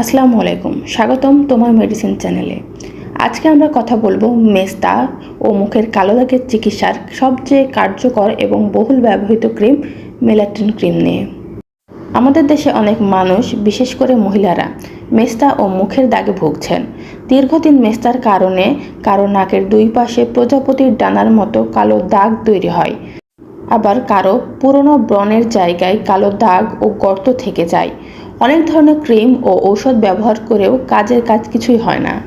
আসসালামু আলাইকুম, স্বাগতম তোমার মেডিসিন চ্যানেলে আজকে আমরা কথা বলব মেস্তা ও মুখের কালো দাগের চিকিৎসার সবচেয়ে কার্যকর এবং বহুল ব্যবহৃত ক্রিম মেলাটিন ক্রিম নিয়ে। আমাদের দেশে অনেক মানুষ, বিশেষ করে মহিলারা, মেস্তা ও মুখের দাগে ভুগছেন। দীর্ঘদিন মেস্তার কারণে কারও নাকের দুই পাশে প্রজাপতির ডানার মতো কালো দাগ তৈরি হয়। আবার কারও পুরনো ব্রণের জায়গায় কালো দাগ ও গর্ত থেকে যায়। অনেক ধরনের ক্রিম ও ঔষধ ব্যবহার করেও কাজের কাজ কিছুই হয় না।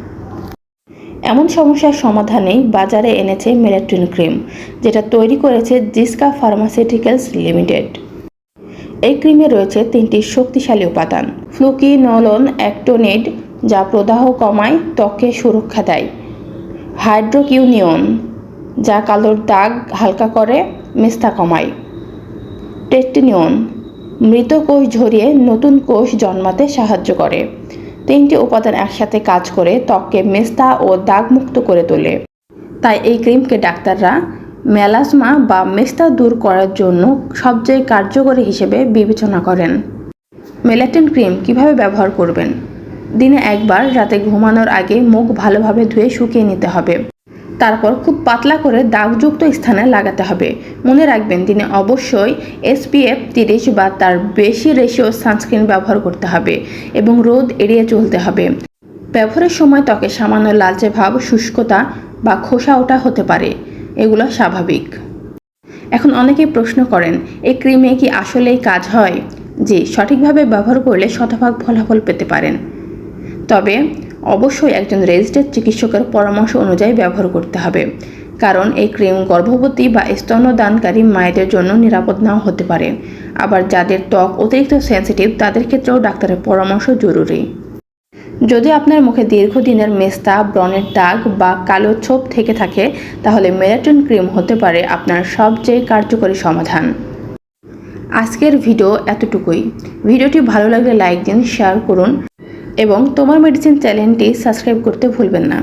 এমন সমস্যার সমাধানেই বাজারে এনেছে মেলাট্রিন ক্রিম, যেটা তৈরি করেছে জিসকা ফার্মাসিউটিক্যালস লিমিটেড। এই ক্রিমে রয়েছে তিনটি শক্তিশালী উপাদান, ফ্লুকি ফ্লুকিনোলন অ্যাক্টোনেড, যা প্রদাহ কমায় ত্বকে সুরক্ষা দেয়। হাইড্রোকিউনিয়ন, যা কালোর দাগ হালকা করে, মেস্তা কমায়। টেস্টিনিয়ন মৃত কোষ ঝরিয়ে নতুন কোষ জন্মাতে সাহায্য করে। তিনটি উপাদান একসাথে কাজ করে ত্বককে মেস্তা ও দাগমুক্ত করে তোলে। তাই এই ক্রিমকে ডাক্তাররা মেলাসমা বা মেস্তা দূর করার জন্য সবচেয়ে কার্যকরী হিসেবে বিবেচনা করেন। মেলাটিন ক্রিম কীভাবে ব্যবহার করবেন? দিনে একবার রাতে ঘুমানোর আগে মুখ ভালোভাবে ধুয়ে শুকিয়ে নিতে হবে। তারপর খুব পাতলা করে দাগযুক্ত স্থানে লাগাতে হবে। মনে রাখবেন, দিনে অবশ্যই এসপিএফ তিরিশ বা তার বেশি রেশিও সানস্ক্রিন ব্যবহার করতে হবে এবং রোদ এড়িয়ে চলতে হবে। ব্যবহারের সময় ত্বকে সামান্য লালচে ভাব, শুষ্কতা বা খোসা ওঠা হতে পারে। এগুলো স্বাভাবিক। এখন অনেকেই প্রশ্ন করেন এই ক্রিমে কি আসলেই কাজ হয়? জি, সঠিকভাবে ব্যবহার করলে শতভাগ ফলাফল পেতে পারেন। তবে অবশ্যই একজন রেজিস্টার্ড চিকিৎসকের পরামর্শ অনুযায়ী ব্যবহার করতে হবে। কারণ এই ক্রিম গর্ভবতী বা স্তন্যদানকারী মায়েদের জন্য নিরাপদ নাও হতে পারে। আবার যাদের ত্বক অতিরিক্ত সেন্সিটিভ তাদের ক্ষেত্রেও ডাক্তারের পরামর্শ জরুরি। যদি আপনার মুখে দীর্ঘদিনের মেস্তা, ব্রণের দাগ বা কালো ছোপ থেকে থাকে, তাহলে মেলাটন ক্রিম হতে পারে আপনার সবচেয়ে কার্যকরী সমাধান। আজকের ভিডিও এতটুকুই। ভিডিওটি ভালো লাগলে লাইক দিন শেয়ার করুন। এবং তোমার মেডিসিন চ্যানেলটি সাবস্ক্রাইব করতে ভুলবেন না।